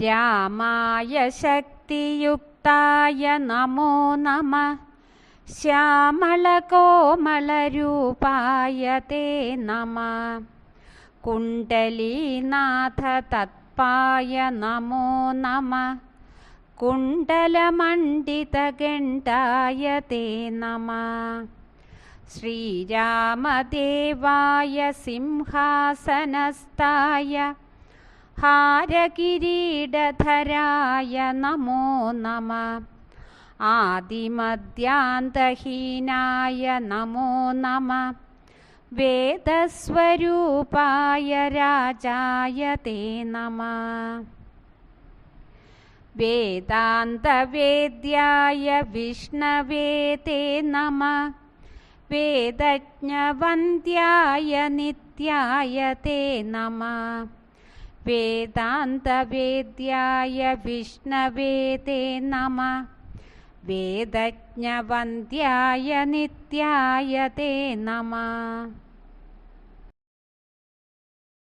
रामाय शक्तियुक्ताय नमो नमः। श्यामलकोमलरूपाय ते नमः। कुण्डलीनाथतत्पाय नमो नमः। कुण्डलमण्डितगण्डाय ते नमः। श्रीरामदेवाय सिंहासनस्थाय हारकिरीडधराय नमो नमः। आदिमध्यान्तहीनाय नमो नमः। वेदस्वरूपाय राजाय ते नमः। वेदान्तवेद्याय विष्णवे ते नमः। वेदज्ञवन्द्याय नित्याय ते नमः वेदान्तवेद्याय विष्णवे ते नमः। वेदज्ञवन्द्याय नित्याय ते नमः